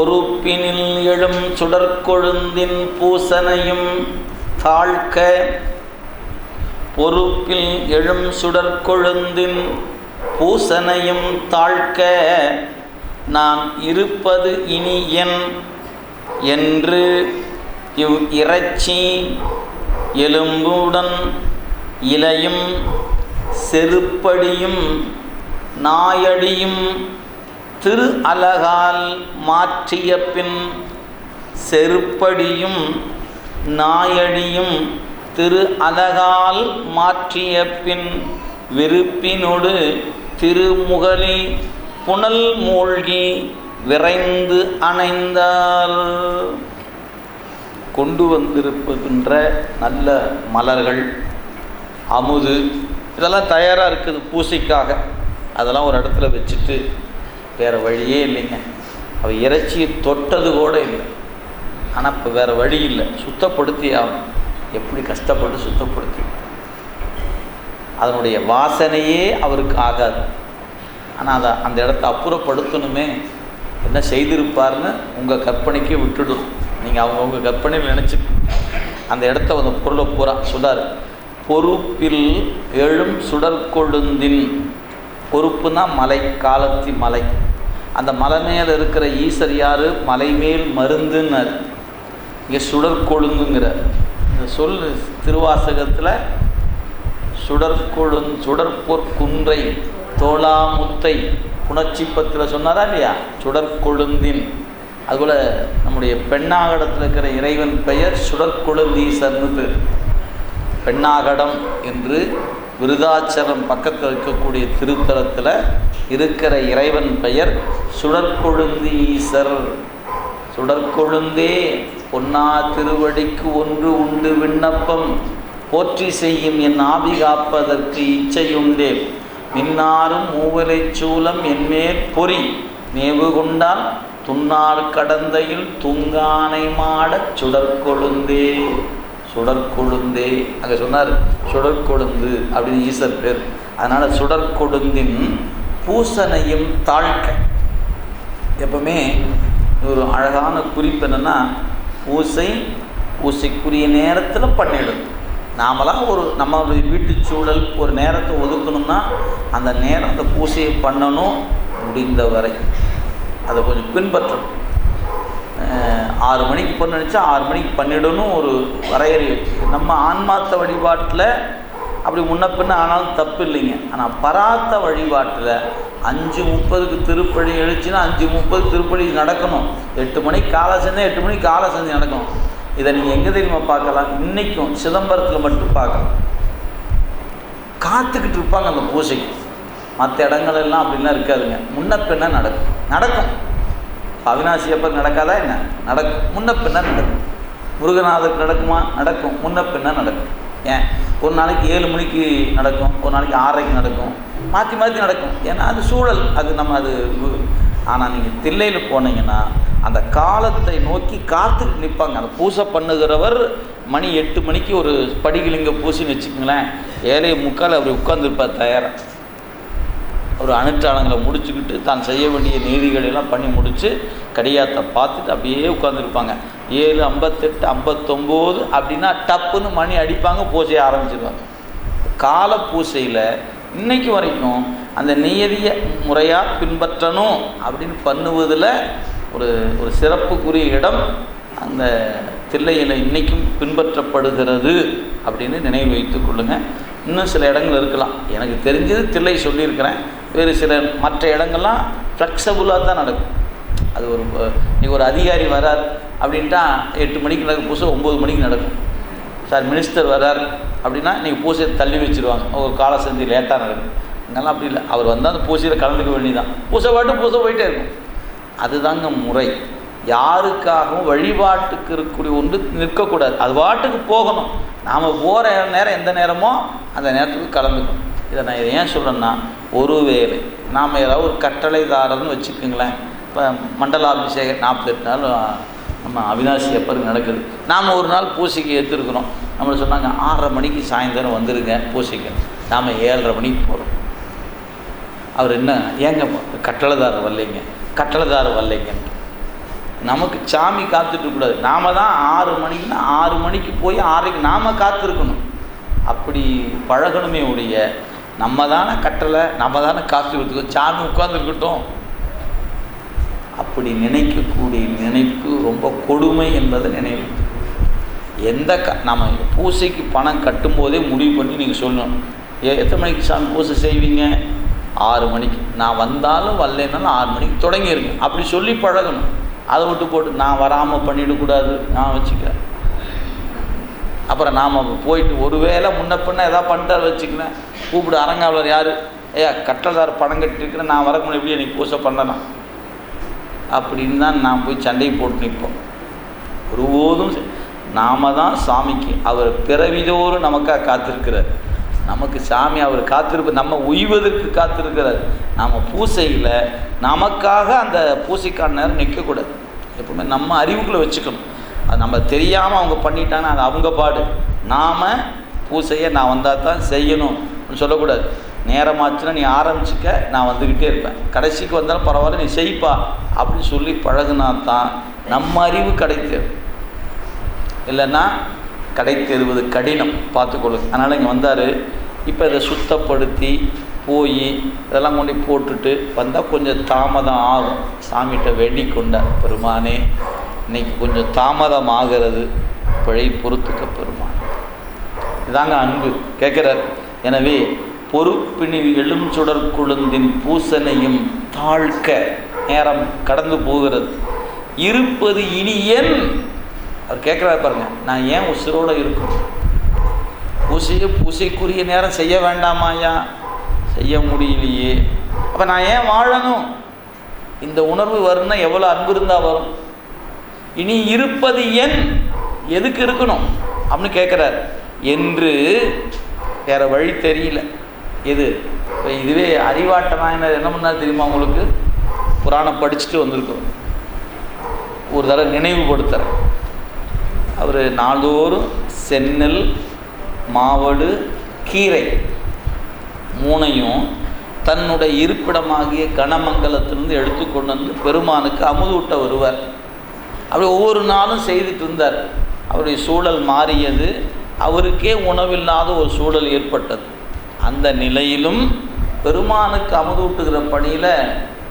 பொறுப்பினில் எழும் சுடற்கொழுந்தின் பூசனையும் தாழ்க்க பொறுப்பில் எழும் சுடற்கொழுந்தின் பூசனையும் தாழ்க்க நான் இருப்பது இனி என் என்று இவ் இறைச்சி எலும்புடன் இலையும் செருப்படியும் நாயடியும் திரு அலகால் மாற்றிய பின் செருப்படியும் நாயடியும் திரு அலகால் மாற்றிய பின் விருப்பினொடு திருமுகலி புனல் மூழ்கி விரைந்து அணைந்தார் கொண்டு வந்திருப்பதுன்ற நல்ல மலர்கள் அமுது இதெல்லாம் தயாராக இருக்குது பூசைக்காக. அதெல்லாம் ஒரு இடத்துல வச்சுட்டு வேறு வழியே இல்லைங்க. அவள் இறைச்சியை தொட்டது கூட இல்லை. ஆனால் இப்போ வேறு வழி இல்லை. சுத்தப்படுத்தி ஆகணும். எப்படி கஷ்டப்பட்டு சுத்தப்படுத்தி? அதனுடைய வாசனையே அவருக்கு ஆகாது. ஆனால் அதை அந்த இடத்த அப்புறப்படுத்தணுமே. என்ன செய்திருப்பார்னு உங்கள் கற்பனைக்கே விட்டுடும் நீங்கள் அவங்கவுங்க கற்பனையில் நினச்சி அந்த இடத்த அந்த பொருளை பூரா சொல்லார். பொறுப்பில் எழும் சுடற்கொழுந்தின் பொறுப்புனா மலை காலத்தி மலை. அந்த மலை மேல் இருக்கிற ஈசர் யார்? மலை மேல் மருந்துன்னார் இங்கே சுடற்கொழுந்துங்கிறார் இந்த சொல் திருவாசகத்தில் சுடற்கொழுந் சுடற்பொற் குன்றை தோளாமுத்தை புணர்ச்சிப்பத்தில் சொன்னாரா இல்லையா? சுடற்கொழுந்தின் அதுபோல் நம்முடைய பெண்ணாகடத்தில் இருக்கிற இறைவன் பெயர் சுடற்கொழுந்தீசர்னு பெண்ணாகடம் என்று விருதாச்சலம் பக்கத்தில் இருக்கக்கூடிய திருத்தலத்தில் இருக்கிற இறைவன் பெயர் சுடற்கொழுந்தீசர். சுடற்கொழுந்தே பொன்னா திருவடிக்கு ஒன்று உண்டு விண்ணப்பம். போற்றி செய்யும் என் ஆவி காப்பதற்கு இச்சையுண்டே. மின்னாரும் மூவலை சூலம் என்மேற் பொறி. நேவு கொண்டால் துன்னார் கடந்தையில் துங்கானை மாடச் சுடற்கொழுந்தே. சுடற்கொழுந்தே. அங்கே சொன்னார் சுடற்கொழுந்து அப்படின்னு ஈசர் பேர். அதனால் சுடற்கொழுந்தின் பூசனையும் தாழ்க்க. எப்பவுமே ஒரு அழகான குறிப்பு என்னென்னா பூசை பூசைக்குரிய நேரத்தில் பண்ணிடும் நாமலாம் ஒரு நம்மளுடைய வீட்டு சூழல் ஒரு நேரத்தை ஒதுக்கணும்னா அந்த நேரம் அந்த பூசையை பண்ணணும் முடிந்த வரை அதை கொஞ்சம் பின்பற்றணும். ஆறு மணிக்கு பண்ண நினச்சா ஆறு மணிக்கு பண்ணிடணும் ஒரு வரையறை நம்ம ஆன்மாத்த வழிபாட்டில் அப்படி முன்ன பின்ன ஆனாலும் தப்பு இல்லைங்க. ஆனால் பராத்த வழிபாட்டில் அஞ்சு முப்பதுக்கு திருப்படி எழுச்சின்னா அஞ்சு முப்பது திருப்படி நடக்கணும். எட்டு மணிக்கு காலை செஞ்சால் எட்டு மணிக்கு காலை செஞ்சு நடக்கணும். இதை நீங்கள் எங்கே தெரியுமா பார்க்கலாம்? இன்றைக்கும் சிதம்பரத்தில் மட்டும் பார்க்கலாம். காத்துக்கிட்டு இருப்பாங்க அந்த பூஜைக்கு மற்ற இடங்கள் எல்லாம் அப்படிலாம் இருக்காதுங்க. முன்ன பின்ன நடக்கும். நடக்கும். அவினாசி அப்பர் நடக்காதா என்ன? நடக்கும். முன்ன பின்ன நடக்கும். முருகநாதருக்கு நடக்குமா? நடக்கும். முன்ன பின்ன நடக்கும். ஏன்? ஒரு நாளைக்கு ஏழு மணிக்கு நடக்கும். ஒரு நாளைக்கு ஆறரைக்கு நடக்கும். மாற்றி மாற்றி நடக்கும். ஏன்னா அது சூழல். அது நம்ம அது ஆனால் நீங்கள் தில்லையில் போனீங்கன்னா அந்த காலத்தை நோக்கி காத்துட்டு நிற்பாங்க அந்த பூசை பண்ணுகிறவர் மணி எட்டு மணிக்கு ஒரு படிகளிங்க பூசின்னு வச்சுக்கோங்களேன். ஏழை முக்கால் அவர் உட்காந்துருப்பார் தயாராக ஒரு அனுற்றாளங்களை முடிச்சுக்கிட்டு தான் செய்ய வேண்டிய நீதிகளெல்லாம் பண்ணி முடித்து கடியாத்தை பார்த்துட்டு அப்படியே உட்காந்துருப்பாங்க ஏழு ஐம்பத்தெட்டு ஐம்பத்தொம்போது அப்படின்னா டப்புன்னு மணி அடிப்பாங்க பூஜையை ஆரம்பிச்சிருவாங்க. கால பூசையில் இன்றைக்கு வரைக்கும் அந்த நியதியை முறையாக பின்பற்றணும் அப்படின்னு பண்ணுவதில் ஒரு ஒரு சிறப்புக்குரிய இடம் அந்த தில்லையில் இன்றைக்கும் பின்பற்றப்படுகிறது அப்படின்னு நினைவு வைத்து கொள்ளுங்கள் இன்னும் சில இடங்கள் இருக்கலாம். எனக்கு தெரிஞ்சது தில்லை சொல்லியிருக்கிறேன். வேறு சில மற்ற இடங்கள்லாம் ஃப்ளெக்சபுளாக தான் நடக்கும். அது ஒரு நீங்கள் ஒரு அதிகாரி வரார் அப்படின்ட்டா எட்டு மணிக்கு நடக்கும் பூசை ஒம்பது மணிக்கு நடக்கும். சார் மினிஸ்டர் வரார் அப்படின்னா நீங்கள் பூசையை தள்ளி வச்சுருவாங்க. ஒரு கால சந்தி லேட்டாக நடக்கும். இங்கெல்லாம் அப்படி இல்லை. அவர் வந்தால் அந்த பூசையில் கலந்துக்க வேண்டியதான் பூசை பாட்டு பூசை போயிட்டே இருக்கும். அதுதாங்க முறை. யாருக்காகவும் வழிபாட்டுக்கு இருக்கக்கூடிய ஒன்று நிற்கக்கூடாது. அது பாட்டுக்கு போகணும். நாம் போகிற நேரம் எந்த நேரமோ அந்த நேரத்துக்கு கலந்துக்கணும். இதை நான் இதை ஏன் சொல்கிறேன்னா ஒருவேளை நாம் ஏதாவது ஒரு கட்டளைதாரர்னு வச்சுக்கோங்களேன். இப்போ மண்டலாபிஷேகம் நாற்பத்தெட்டு நாள் நம்ம அவினாசி அப்பருக்கு நடக்குது. நாம் ஒரு நாள் பூசைக்கு எடுத்துருக்குறோம். நம்மளை சொன்னாங்க ஆறரை மணிக்கு சாயந்தரம் வந்துடுங்க பூசைக்கு. நாம் ஏழரை மணிக்கு போகிறோம் அவர் என்ன ஏங்க கட்டளைதாரர் வரலைங்க. கட்டளைதாரர் வரலைங்க. நமக்கு சாமி காத்துட்ருக்கூடாது நாம் தான் ஆறு மணிக்குன்னா ஆறு மணிக்கு போய் ஆறைக்கு நாம் காத்திருக்கணும். அப்படி பழகணுமே உடைய நம்ம தானே கட்டலை நம்ம தானே காசு கொடுத்துக்கோ சாமி உட்காந்துருக்கட்டும் அப்படி நினைக்கக்கூடிய நினைப்பு ரொம்ப கொடுமை என்பதை நினைவு. எந்த க நம்ம பூசைக்கு பணம் கட்டும்போதே முடிவு பண்ணி நீங்கள் சொல்லணும். ஏ எத்தனை மணிக்கு சாமி பூசை செய்வீங்க? ஆறு மணிக்கு. நான் வந்தாலும் வரலைன்னாலும் ஆறு மணிக்கு தொடங்கியிருக்கேன் அப்படி சொல்லி பழகணும். அதை விட்டு போட்டு நான் வராமல் பண்ணிடக்கூடாது நான் வச்சுக்கிறேன். அப்புறம் நாம் போயிட்டு ஒருவேளை முன்ன பின்ன எதாவது பண்ணிட்டார் வச்சுக்கிறேன் கூப்பிடு அரங்காவலர் யார்? ஐயா கட்டளதார் பணம் கட்டிருக்கிறேன் நான் வரக்கு எப்படி எனக்கு பூசை பண்ணலாம் அப்படின்னு தான் நான் போய் சண்டையை போட்டு நிற்போம். ஒருபோதும் நாம தான் சாமிக்கு அவர் பிறவிதோறும் நமக்காக காத்திருக்கிறார். நமக்கு சாமி அவர் காத்திருப்பு நம்ம உய்வதற்கு காத்திருக்கிறார். நாம் பூசையில் நமக்காக அந்த பூசைக்கான நேரம் நிற்கக்கூடாது. எப்பவுமே நம்ம அறிவுக்குள்ளே வச்சுக்கணும். அது நம்ம தெரியாமல் அவங்க பண்ணிட்டாங்கன்னா அது அவங்க பாடு. நாம் பூசையை நான் வந்தால் தான் செய்யணும்னு சொல்லக்கூடாது. நேரமாச்சுன்னா நீ ஆரம்பிச்சிக்க நான் வந்துக்கிட்டே இருப்பேன். கடைசிக்கு வந்தாலும் பரவாயில்ல நீ செய்ப்பா அப்படின்னு சொல்லி பழகுனா தான் நம்ம அறிவு கிடைத்தேரும் இல்லைன்னா கடை கடினம். பார்த்துக்கொள்ளுங்க. அதனால் இங்கே வந்தார். இப்போ இதை சுத்தப்படுத்தி போய் இதெல்லாம் கொண்டு போட்டுட்டு வந்தால் கொஞ்சம் தாமதம் ஆகும். சாமிகிட்ட வேண்டிக் கொண்டார் பெருமானே. இன்னைக்கு கொஞ்சம் தாமதம் ஆகிறது பிழை பொறுத்துக்க பெருமான் இதாங்க அன்பு. கேட்குறார் எனவே பொறுப்பினில் எழும் சுடர் குழுந்தின் பூசனையும் தாழ்க்க நேரம் கடந்து போகிறது. இருப்பது இனி ஏன் அவர் கேட்குறாரு பாருங்க நான் ஏன் உசுரோடு இருக்கணும் பூசையை பூசைக்குரிய நேரம் செய்ய வேண்டாமாயா செய்ய முடியலையே. அப்போ நான் ஏன் வாழணும்? இந்த உணர்வு வரும்னா எவ்வளோ அன்பு இருந்தால் வரும்? இனி இருப்பது என் எதுக்கு இருக்கணும்? அப்படின்னு கேட்குறார் என்று வேற வழி தெரியல. எது? இப்போ இதுவே அறிவாட்டனாயினர் என்ன பண்ணார் தெரியுமா உங்களுக்கு? புராணம் படிச்சுட்டு வந்திருக்கோம். ஒரு தடவை நினைவுபடுத்துகிறேன் அவர் நாள்தோறும் சென்னல் மாவடு கீரை மூணையும் தன்னுடைய இருப்பிடமாகிய கனமங்கலத்திலிருந்து எடுத்து கொண்டு வந்து பெருமானுக்கு அமுதூட்ட வருவார். அப்படி ஒவ்வொரு நாளும் செய்துட்டு இருந்தார். அவருடைய சூழல் மாறியது. அவருக்கே உணவில்லாத ஒரு சூழல் ஏற்பட்டது. அந்த நிலையிலும் பெருமானுக்கு அமுதூட்டுகிற பணியில்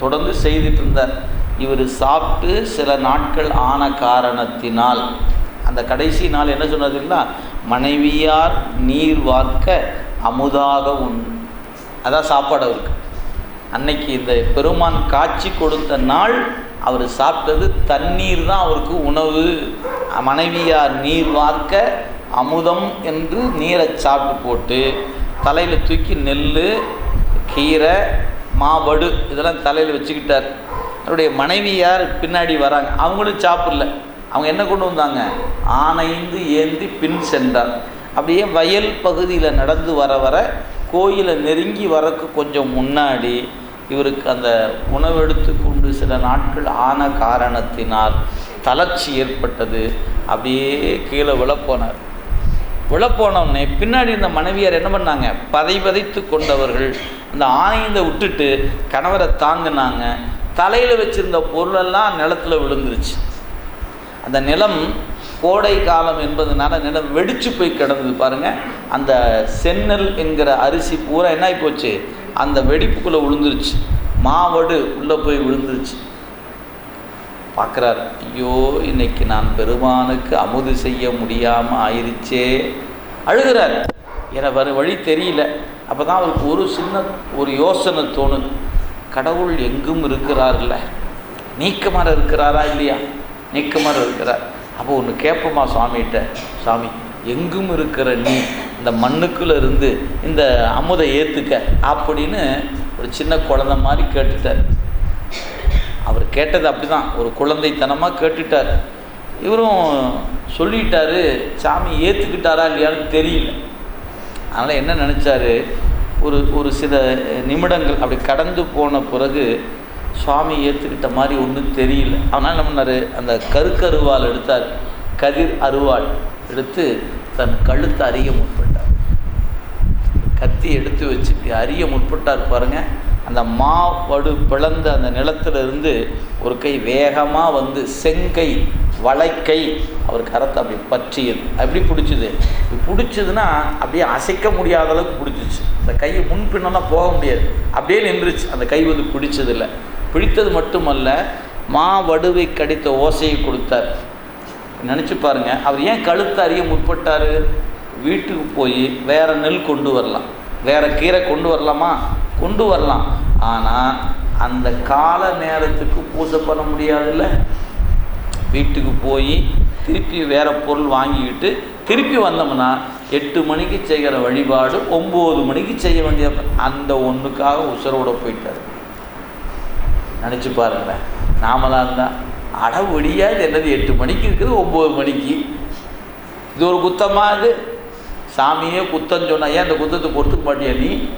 தொடர்ந்து செய்துட்டு இருந்தார். இவர் சாப்பிட்டு சில நாட்கள் ஆன காரணத்தினால் அந்த கடைசி நாள் என்ன சொன்னதுன்னா மனைவியார் நீர் வார்க்க அமுதாக உண்டு அதான் சாப்பாடு அவருக்கு. அன்னைக்கு இந்த பெருமான் காட்சி கொடுத்த நாள் அவர் சாப்பிட்டது தண்ணீர் தான் அவருக்கு உணவு. மனைவியார் நீர் வார்க்க அமுதம் என்று நீரை சாப்பிட்டு போட்டு தலையில் தூக்கி நெல் கீரை மாவடு இதெல்லாம் தலையில் வச்சுக்கிட்டார். அவருடைய மனைவியார் பின்னாடி வராங்க. அவங்களும் சாப்பிடல. அவங்க என்ன கொண்டு வந்தாங்க? ஆனைந்து ஏந்தி பின் சென்றார். அப்படியே வயல் பகுதியில் நடந்து வர வர கோயிலை நெருங்கி வரக்கு கொஞ்சம் முன்னாடி இவருக்கு அந்த உணவெடுத்து கொண்டு சில நாட்கள் ஆன காரணத்தினால் தளர்ச்சி ஏற்பட்டது. அப்படியே கீழே விழப்போனார். விழப்போனவுடனே பின்னாடி இந்த மனைவியார் என்ன பண்ணாங்க? பதை பதைத்து கொண்டவர்கள். அந்த ஆணையத்தை விட்டுட்டு கணவரை தாங்கினாங்க. தலையில் வச்சுருந்த பொருளெல்லாம் நிலத்தில் விழுந்துருச்சு. அந்த நிலம் கோடை காலம் என்பதனால நிலம் வெடிச்சு போய் கிடந்தது பாருங்கள் அந்த சென்னல் என்கிற அரிசி பூரா என்ன ஆகி போச்சு? அந்த வெடிப்புக்குள்ளே விழுந்துருச்சு. மாவடு உள்ளே போய் விழுந்துருச்சு. பார்க்குறார் ஐயோ இன்னைக்கு நான் பெருமானுக்கு அமுது செய்ய முடியாமல் ஆயிருச்சே. அழுகிறார். எனக்கு வேறு வழி தெரியல. அப்போ தான் அவருக்கு ஒரு சின்ன ஒரு யோசனை தோணுது. கடவுள் எங்கும் இருக்கிறார்ல. நீக்கமாக இருக்கிறாரா இல்லையா? நீக்கமாக இருக்கிறார். அப்போ ஒன்று கேட்போமா சுவாமிகிட்ட? சாமி எங்கும் இருக்கிற நீ இந்த மண்ணுக்குள்ளே இருந்து இந்த அமுதை ஏற்றுக்க அப்படின்னு ஒரு சின்ன குழந்தை மாதிரி கேட்டுட்டார். அவர் கேட்டது அப்படி தான் ஒரு குழந்தைத்தனமாக கேட்டுட்டார். இவரும் சொல்லிட்டாரு சாமி ஏற்றுக்கிட்டாரா இல்லையான்னு தெரியல. அதனால் என்ன நினச்சாரு? ஒரு ஒரு சில நிமிடங்கள் அப்படி கடந்து போன பிறகு சுவாமி ஏற்றுக்கிட்ட மாதிரி ஒன்றும் தெரியல. ஆனால் என்ன பண்ணார்? அந்த கருக்கருவால் எடுத்தார். கதிர் அருவாள். எடுத்து தன் கழுத்தை அறிய முற்பட்டார். கத்தி எடுத்து வச்சு அறிய முற்பட்டார் பாருங்க. அந்த மாவடு பிளந்த அந்த நிலத்துல இருந்து ஒரு கை வேகமாக வந்து செங்கை வளைக்கை அவர் கரத்தை அப்படி பற்றியது. அப்படி பிடிச்சிது? பிடிச்சதுன்னா அப்படியே அசைக்க முடியாத அளவுக்கு பிடிச்சிச்சு. அந்த கையை முன் பின்னெல்லாம் போக முடியாது. அப்படியே நின்றுச்சு. அந்த கை வந்து பிடிச்சதில்லை. பிடித்தது மட்டுமல்ல மா வடுவை கடித்த ஓசையை கொடுத்தார். நினச்சி பாருங்க. அவர் ஏன் கழுத்து அறிய முற்பட்டார்? வீட்டுக்கு போய் வேறு நெல் கொண்டு வரலாம். வேறு கீரை கொண்டு வரலாமா? கொண்டு வரலாம். ஆனால் அந்த கால நேரத்துக்கு பூஜை பண்ண முடியாதுல்ல? வீட்டுக்கு போய் திருப்பி வேறு பொருள் வாங்கிக்கிட்டு திருப்பி வந்தோம்னா எட்டு மணிக்கு செய்கிற வழிபாடு ஒம்பது மணிக்கு செய்ய வேண்டிய அந்த ஒன்றுக்காக உசுரோட போயிட்டார். நினச்சி பாருங்களேன். நாமளாக இருந்தால் அட முடியாது என்னது எட்டு மணிக்கு இருக்குது ஒம்பது மணிக்கு. இது ஒரு குத்தமா இது? சாமியே குத்தம் சொன்னா ஏன் அந்த குத்தத்தை பொறுத்துக்க மாட்டியா நீ?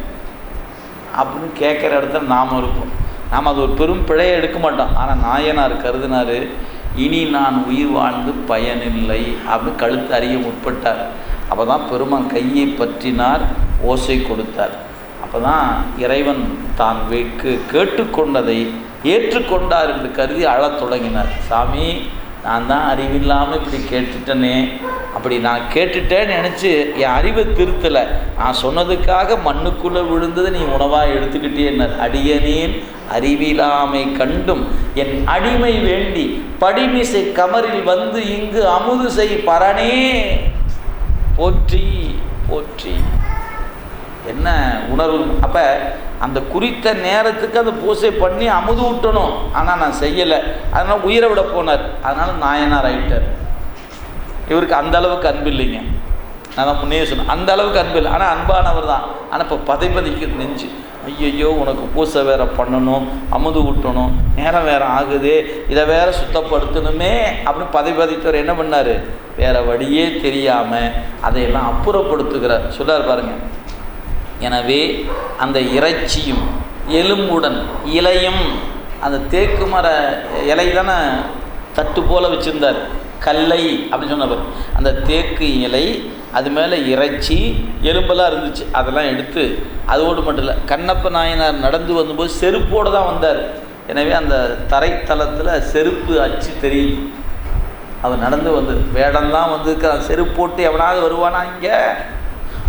அப்படின்னு கேட்குற இடத்துல நாம் இருப்போம். நாம் அது ஒரு பெரும் பிழையை எடுக்க மாட்டோம். ஆனால் நாயனார் கருதினார் இனி நான் உயிர் வாழ்ந்து பயனில்லை அப்படின்னு கழுத்து அறிய முற்பட்டார். அப்போ தான் பெருமான் கையை பற்றினார் ஓசை கொடுத்தார். அப்போ தான் இறைவன் தான் வெக்கு கேட்டுக்கொண்டதை ஏற்றுக்கொண்டார் என்று கருதி அழத் தொடங்கினார். சாமி நான் தான் அறிவில்லாமல் இப்படி கேட்டுட்டேனே. அப்படி நான் கேட்டுட்டேன்னு நினச்சி என் அறிவை திருத்தலை. நான் சொன்னதுக்காக மண்ணுக்குள்ளே விழுந்ததை நீ உணவாக எடுத்துக்கிட்டேன்னார். அடியனேன் அறிவிலாமை கண்டும் என் அடிமை வேண்டி படிமிசை கமரில் வந்து இங்கு அமுது செய் பரணே. போற்றி போற்றி. என்ன உணர்வு? அப்போ அந்த குறித்த நேரத்துக்கு அந்த பூசை பண்ணி அமுது விட்டணும் ஆனால் நான் செய்யலை. அதனால் உயிரை விட போனார். அதனால் நாயனார் ஆகிட்டார் இவருக்கு அந்த அளவுக்கு அன்பு இல்லைங்க. நான் தான் முன்னே சொன்னேன். அந்த அளவுக்கு அன்பு இல்லை. ஆனால் அன்பானவர் தான். ஆனால் இப்போ பதை பதிக்கிறது நெஞ்சு. ஐயையோ உனக்கு பூசை வேற பண்ணணும். அமுது ஊட்டணும். நேரம் வேற ஆகுது. இதை வேற சுத்தப்படுத்தணுமே அப்படின்னு பதை பதித்தவர் என்ன பண்ணார்? வேற வழியே தெரியாமல் அதையெல்லாம் அப்புறப்படுத்துகிறார். சொல்லார் பாருங்கள் எனவே அந்த இறைச்சியும் எலும்புடன் இலையும் அந்த தேக்கு மர இலை தானே தட்டு போல் வச்சுருந்தார். கல்லை அப்படின்னு சொன்னவர் அந்த தேக்கு இலை அது மேலே இறைச்சி எலும்பெல்லாம் இருந்துச்சு. அதெல்லாம் எடுத்து அதோடு மட்டும் இல்லை கண்ணப்ப நாயனார் நடந்து வந்தபோது செருப்போடு தான் வந்தார். எனவே அந்த தரைத்தளத்தில் செருப்பு அச்சு தெரியுது. அவர் நடந்து வந்து வேடம்தான் வந்திருக்கிறான். செருப்பு போட்டு எவனாவது வருவானா இங்கே?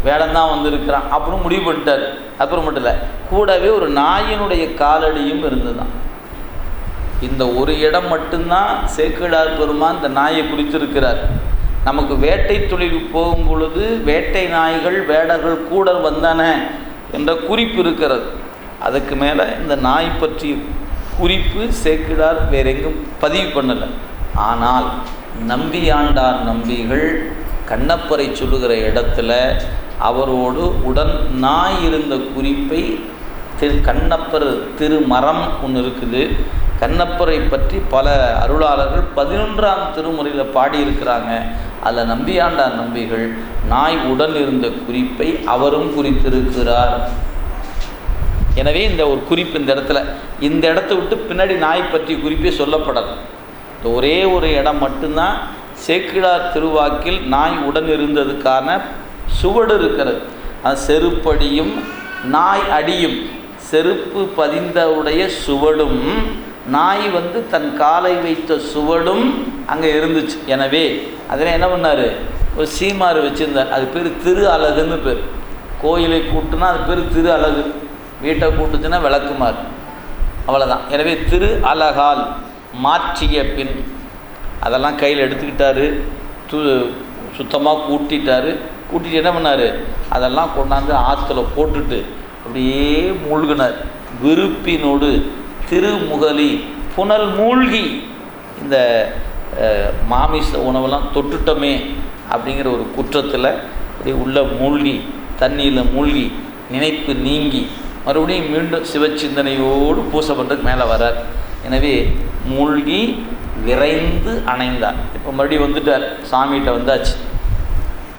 வேடம்தான் வந்திருக்கிறான் அப்படின்னு முடிவு பண்ணிட்டார். அப்புறம் மட்டும் இல்லை கூடவே ஒரு நாயினுடைய காலடியும் இருந்ததுதான். இந்த ஒரு இடம் மட்டும்தான் சேக்கிழார் பெருமான் இந்த நாயை குறித்திருக்கிறார் நமக்கு வேட்டை தொழிலுக்கு போகும் பொழுது வேட்டை நாய்கள் வேடர்கள் கூட வந்தன என்ற குறிப்பு இருக்கிறது. அதுக்கு மேலே இந்த நாய் பற்றிய குறிப்பு சேக்கிழார் வேற எங்கும் பதிவு பண்ணலை. ஆனால் நம்பியாண்டார் நம்பிகள் கண்ணப்பரை சொல்லுகிற இடத்துல அவரோடு உடன் நாய் இருந்த குறிப்பை திரு கண்ணப்பர் திருமரம் ஒன்று இருக்குது. கண்ணப்பரை பற்றி பல அருளாளர்கள் பதினொன்றாம் திருமுறையில் பாடியிருக்கிறாங்க. அதில் நம்பியாண்டார் நம்பிகள் நாய் உடன் இருந்த குறிப்பை அவரும் குறித்திருக்கிறார். எனவே இந்த ஒரு குறிப்பு இந்த இடத்துல இந்த இடத்த விட்டு பின்னாடி நாய் பற்றி குறிப்பே சொல்லப்படாது இந்த ஒரே ஒரு இடம் மட்டும்தான் சேக்கிழார் திருவாக்கில் நாய் உடன் இருந்ததுக்கான சுவடு இருக்கிறது. அது செருப்படியும் நாய் அடியும். செருப்பு பதிந்தவுடைய சுவடும் நாய் வந்து தன் காலை வைத்த சுவடும் அங்கே இருந்துச்சு. எனவே அதில் என்ன பண்ணார்? ஒரு சீமாறு வச்சுருந்தார். அது பேர் திரு அழகுன்னு பேர். கோயிலை கூட்டுனா அது பேர் திரு அழகு. வீட்டை கூட்டுச்சுன்னா விளக்குமாறு அவ்வளோதான் எனவே திரு அழகால் மாற்றிய பின் அதெல்லாம் கையில் எடுத்துக்கிட்டாரு. து சுத்தமாக கூட்டிட்டாரு. கூட்டிகிட்டு என்ன பண்ணார்? அதெல்லாம் கொண்டாந்து ஆற்றுல போட்டுட்டு அப்படியே மூழ்கினார். விருப்பினோடு திருமுகலி புனல் மூழ்கி இந்த மாமிச உணவெல்லாம் தொட்டுட்டோமே அப்படிங்கிற ஒரு குற்றத்தில் அப்படியே உள்ள மூழ்கி தண்ணியில் மூழ்கி நினைப்பு நீங்கி மறுபடியும் மீண்டும் சிவச்சிந்தனையோடு பூசை பண்ணுறதுக்கு மேலே வரார் எனவே மூழ்கி விரைந்து அணைந்தார். இப்போ மறுபடியும் வந்துட்டார். சாமிகிட்ட வந்தாச்சு.